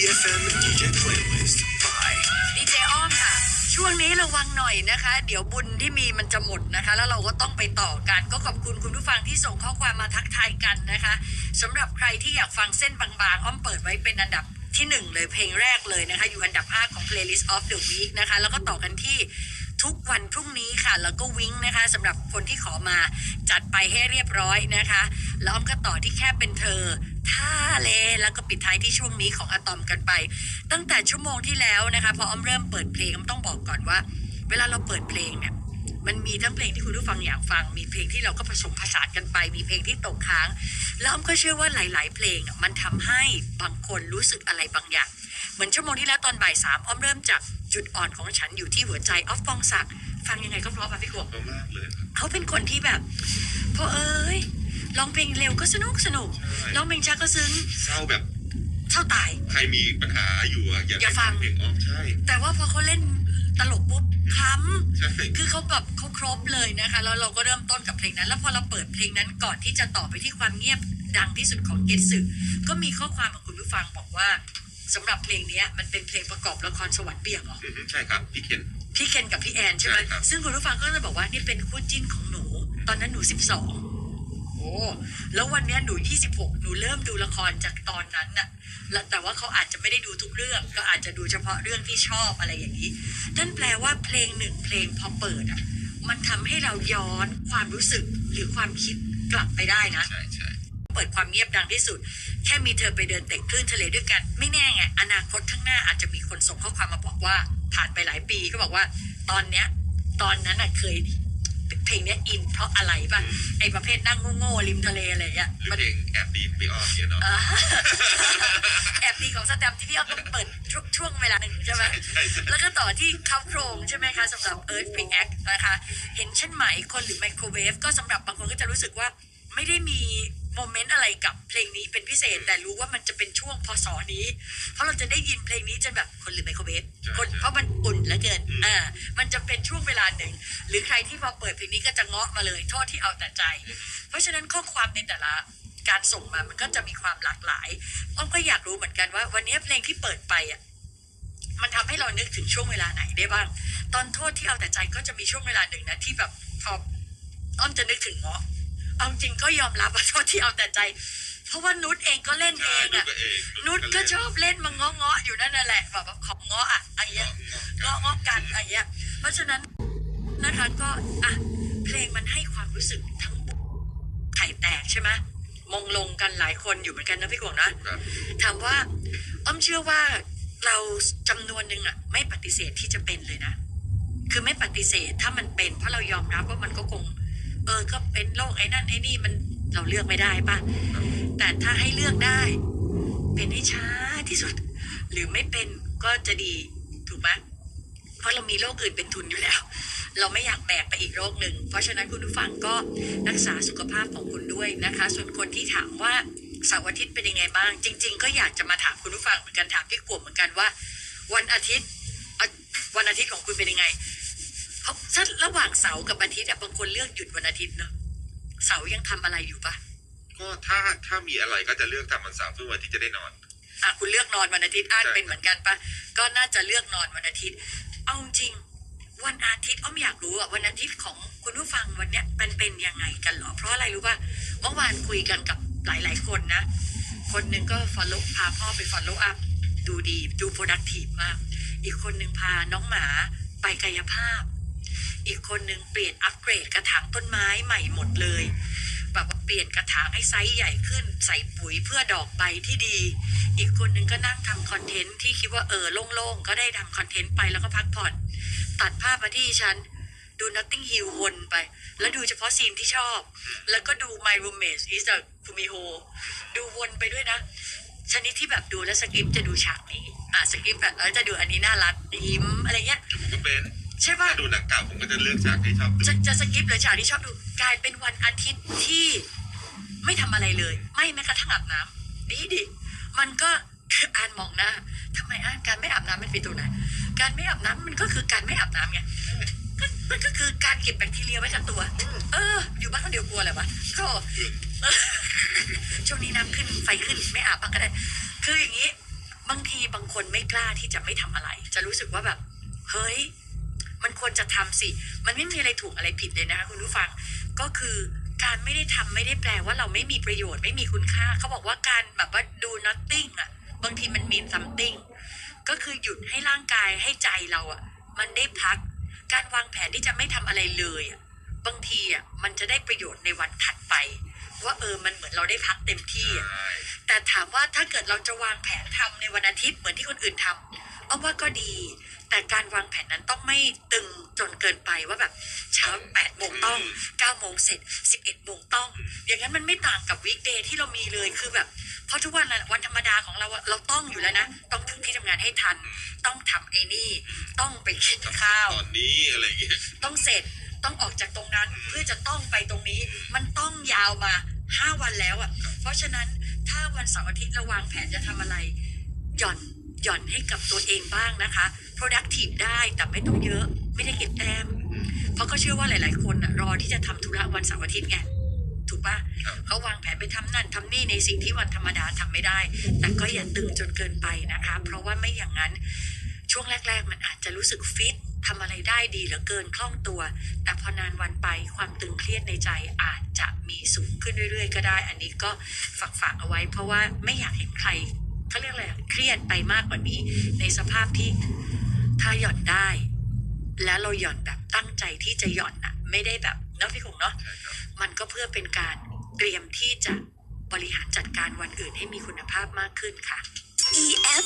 EFM DJ Playlist by ดีเจอ้อมค่ะ ช่วงนี้ระวังหน่อยนะคะ เดี๋ยวบุญที่มีมันจะหมดนะคะ แล้วเราก็ต้องไปต่อกัน ก็ขอบคุณคุณผู้ฟังที่ส่งข้อความมาทักทายกันนะคะสำหรับใครที่อยากฟังเส้นบางๆ อ้อมเปิดไว้เป็นอันดับที่หนึ่งเลยเพลงแรกเลยนะคะ อยู่อันดับ 5 ของ playlist of the week นะคะ แล้วก็ต่อกันที่ ทุกวันพรุ่งนี้ค่ะ แล้วก็วิงนะคะสำหรับคนที่ขอมาจัดไปให้เรียบร้อยนะคะแล้วอ้อมก็ต่อที่แค่เป็นเธอท่าเลแล้วก็ปิดท้ายที่ช่วงนี้ของอะตอมกันไป ตั้งแต่ชั่วโมงที่แล้วนะคะพออ้อมเริ่มเปิดเพลงอ้อมต้องบอกก่อนว่า เวลาเราเปิดเพลงเนี่ยมันมีทั้งเพลงที่คุณผู้ฟังอยากฟัง มีเพลงที่เราก็ผสมผสานกันไป มีเพลงที่ตกค้าง แล้วอ้อมก็เชื่อว่าหลาย ๆ เพลงอะมันทำให้บางคนรู้สึกอะไรบางอย่าง เหมือนชั่วโมงที่แล้วตอนบ่ายสามอ้อมเริ่มจาก จุดอ่อนของฉันอยู่ที่หัวใจออฟปองศักดิ์ฟังยังไงก็เพราะป่ะพี่ขวบมากเลยครับ เขาเป็นคนที่แบบพอเอ้ยร้องเพลงเร็วก็สนุกสนุกร้องเพลงช้าก็ซึ้งเศร้าแบบเท่าตาย ใครมีปัญหาอยู่อะอยากอย่าฟังให้เพลงออกใช่แต่ว่าพอเขาเล่นตลกปุ๊บค้ใช่ำคือเขาแบบเขาครบเลยนะคะแล้วเราก็เริ่มต้นกับเพลงนั้น แล้วพอเราเปิดเพลงนั้นก่อนที่จะต่อไปที่ความเงียบดังที่สุดของเกตสึก็มีข้อความของคุณผู้ฟังบอกว่า สำหรับเพลงเนี้ยมันเป็นเพลงประกอบละครสวรรค์เปียกเหรออือฮึใช่ครับพี่เขียน พี่เคนกับพี่แอนใช่ไหมใช่ครับ ซึ่งคุณผู้ฟังก็จะบอกว่านี่เป็นคู่จิ้นของหนู ตอนนั้นหนูสิบสองโอ้แล้ววันเนี้ยหนูยี่สิบหกหนูเริ่มดูละครจากตอนนั้นน่ะแล้วแต่ว่าเขาอาจจะไม่ได้ดูทุกเรื่อง ก็อาจจะดูเฉพาะเรื่องที่ชอบอะไรอย่างนี้นั่นแปลว่าเพลงหนึ่งเพลงพอเปิดอะมันทำให้เราย้อนความรู้สึกหรือความคิดกลับไปได้นะ ใช่ใช่ เปิดความเงียบดังที่สุด แค่มีเธอไปเดินเตะคลื่นทะเลด้วยกัน ไม่แน่ไง อนาคตข้างหน้าอาจจะมีคนส่งข้อความมาบอกว่า ผ่านไปหลายปีก็บอกว่า ตอนเนี้ย ตอนนั้นอะเคยเพลงเนี้ยอินเพราะอะไรป่ะไอประเภทนั่งโง่ๆริมทะเลอะไรอย่างเงี้ยหรือมันเพลงแอบดีของพี่อ้อมเนี่ยเนาะอ่าแอบดีของสแตมป์ที่พี่อ้อมต้องเปิดช่วงช่วงเวลาหนึ่งใช่ไหมใช่ใช่แล้วก็ต่อที่เขาโครงใช่ไหมคะสำหรับ Earth React นะคะ เห็นเช่นไหมคนหรือไมโครเวฟก็สำหรับบางคนก็จะรู้สึกว่าไม่ได้มี โมเมนต์อะไรกับเพลงนี้เป็นพิเศษ แต่รู้ว่ามันจะเป็นช่วงพศนี้ เพราะเราจะได้ยินเพลงนี้จนแบบคนหรือไมโครเวฟคนเพราะมันอุ่นเหลือเกินอ่ามันจะเป็นช่วงเวลาหนึ่ง หรือใครที่พอเปิดเพลงนี้ก็จะเงาะมาเลยโทษที่เอาแต่ใจ เพราะฉะนั้นข้อความในแต่ละการส่งมามันก็จะมีความหลากหลายอ้อมก็อยากรู้เหมือนกันว่า วันนี้เพลงที่เปิดไปอะมันทำให้เรานึกถึงช่วงเวลาไหนได้บ้าง ตอนโทษที่เอาแต่ใจก็จะมีช่วงเวลาหนึ่งนะที่แบบพออ้อมจะนึกถึงเงาะ เอาจริงก็ยอมรับว่าโทษที่เอาแต่ใจ เพราะว่านุชเองก็เล่นเอใช่งดูอะก็เองนุชก็ชอบเล่นมาเงาะเงาะๆอยู่นั่นน่ะแหละแบบว่าของเงาะอะอะไรเงี้ยเงาะเงาะกันอะไรเงี้ย เพราะฉะนั้นนะคะก็อะเพลงมันให้ความรู้สึกทั้งไข่แตกใช่ไหมมงลงกันหลายคนอยู่เหมือนกันนะพี่กวงนะครับถามว่าอ้อมเชื่อว่าเราจำนวนหนึ่งอะไม่ปฏิเสธที่จะเป็นเลยนะ คือไม่ปฏิเสธถ้ามันเป็น เพราะเรายอมรับว่ามันก็คง เออก็เป็นโรคไอ้นั่นไอ้นี่มันเราเลือกไม่ได้ปะแต่ถ้าให้เลือกได้ เป็นให้ช้าที่สุด หรือไม่เป็นก็จะดีถูกไหมเพราะเรามีโรคอื่นเป็นทุนอยู่แล้ว เราไม่อยากแบกไปอีกโรคหนึ่ง เพราะฉะนั้นคุณผู้ฟังก็รักษาสุขภาพของคุณด้วยนะคะ ส่วนคนที่ถามว่าเสาร์อาทิตย์เป็นยังไงบ้าง จริง ๆ ก็อยากจะมาถามคุณผู้ฟังเหมือนกันถามพี่กลุ่มเหมือนกันว่า วันอาทิตย์วันอาทิตย์ของคุณเป็นยังไงาระหว่างเสาร์กับอาทิตย์อะบางคนเลือกหยุดวันอาทิตย์เนอะเสาร์ยังทำอะไรอยู่ปะก็ถ้าถ้ามีอะไรก็จะเลือกทำวันเสาร์เพื่อวันที่จะได้นอน อะคุณเลือกนอนวันอาทิตย์อ่านใช่ เป็นเหมือนกันปะก็น่าจะเลือกนอนวันอาทิตย์ เอาจริง วันอาทิตย์อ้อมอยากรู้อะวันอาทิตย์ของคุณผู้ฟังวันเนี้ยมันเป็นยังไงกันเหรอ เพราะอะไรรู้ป่ะเมื่อวานคุยกันกับหลาย ๆ คนนะ คนหนึ่งก็ follow พาพ่อไป follow up ดูดีดู productive มาก อีกคนหนึ่งพาน้องหมาไปกายภาพ อีกคนหนึ่งเปลี่ยนอัปเกรดกระถางต้นไม้ใหม่หมดเลย แบบว่าเปลี่ยนกระถางให้ไซส์ใหญ่ขึ้น ใส่ปุ๋ยเพื่อดอกใบที่ดี อีกคนหนึ่งก็นั่งทำคอนเทนต์ที่คิดว่าเออโล่งๆ ก็ได้ทำคอนเทนต์ไปแล้วก็พักผ่อน ตัดภาพมาที่ฉัน ดู Notting Hill วนไป แล้วดูเฉพาะซีนที่ชอบ แล้วก็ดู My Roommate is a Kumiho ดูวนไปด้วยนะชนิดที่แบบดูแล้วสคริปจะดูฉากนี้ อะสคริปแบบเออจะดูอันนี้น่ารักยิ้มอะไรเงี้ยผมก็เป็น ใช่ป่ะถ้าดูหนังเก่าผมก็จะเลือกฉากที่ชอบดูจะจะสกิปหรือฉากที่ชอบดู กลายเป็นวันอาทิตย์ที่ไม่ทำอะไรเลย ไม่แม้กระทั่งอาบน้ำดีดิมันก็คืออ่านมองหน้าทำไมอ่านการไม่อาบน้ำมันเป็นตัวไหนการไม่อาบน้ำมันก็คือการไม่อาบน้ำไงก็มันก็คือการเก็บแบคทีเรียไว้กับตัว เออ อยู่บ้านคนเดียวกลัวอะไรวะโธ่เออช่วงนี้น้ำขึ้นไฟขึ้นไม่อาบบ้างก็ได้ คืออย่างนี้ บางทีบางคนไม่กล้าที่จะไม่ทำอะไร จะรู้สึกว่าแบบ เฮ้ย มันควรจะทำสิ มันไม่มีอะไรถูกอะไรผิดเลยนะคะคุณผู้ฟัง ก็คือการไม่ได้ทำไม่ได้แปลว่าเราไม่มีประโยชน์ไม่มีคุณค่า เขาบอกว่าการแบบว่าดู nothing อะ บางทีมัน mean something ก็คือหยุดให้ร่างกายให้ใจเราอะ มันได้พัก การวางแผนที่จะไม่ทำอะไรเลยอะ บางทีอะมันจะได้ประโยชน์ในวันถัดไป ว่าเออมันเหมือนเราได้พักเต็มที่อะใช่แต่ถามว่าถ้าเกิดเราจะวางแผนทำในวันอาทิตย์เหมือนที่คนอื่นทำเอาว่าก็ดี แต่การวางแผนนั้นต้องไม่ตึงจนเกินไปว่าแบบเช้าแปดโมงต้องเก้าโมงเสร็จสิบเอ็ดโมงต้อง อย่างนั้นมันไม่ต่างกับวีคเดย์ที่เรามีเลยคือแบบเพราะทุกวันน่ะวันธรรมดาของเราอะเราต้องอยู่แล้วนะ ต้องถึงที่ทำงานให้ทัน ต้องทำไอ้นี่ ต้องไปกินข้าวตอนนี้อะไรอย่างเงี้ยต้องเสร็จต้องออกจากตรงนั้นเพื่อจะต้องไปตรงนี้ มันต้องยาวมาห้าวันแล้วอะ เพราะฉะนั้นถ้าวันเสาร์อาทิตย์เราวางแผนจะทำอะไร หย่อนหย่อนให้กับตัวเองบ้างนะคะ productive ได้แต่ไม่ต้องเยอะ ไม่ได้เก็บแต้ม เพราะก็เชื่อว่าหลาย ๆ คนอะรอที่จะทำธุระวันเสาร์อาทิตย์ไงถูกปะครับเขาวางแผนไปทำนั่นทำนี่ในสิ่งที่วันธรรมดาทำไม่ได้ แต่ก็อย่าตึงจนเกินไปนะคะ เพราะว่าไม่อย่างนั้นช่วงแรก ๆ มันอาจจะรู้สึกฟิตทำอะไรได้ดีเหลือเกินคล่องตัว แต่พอนานวันไปความตึงเครียดในใจอาจจะมีสูงขึ้นเรื่อยๆ ก็ได้ อันนี้ก็ฝากฝากๆเอาไว้ เพราะว่าไม่อยากเห็นใครเขาเรียกอะไรอะเครียดไปมากกว่านี้ ในสภาพที่ ถ้าหย่อนได้ แล้วเราหย่อนแบบตั้งใจที่จะหย่อนน่ะไม่ได้แบบเนาะพี่คงเนาะใช่ครับมันก็เพื่อเป็นการเตรียมที่จะบริหารจัดการวันอื่นให้มีคุณภาพมากขึ้นค่ะ EF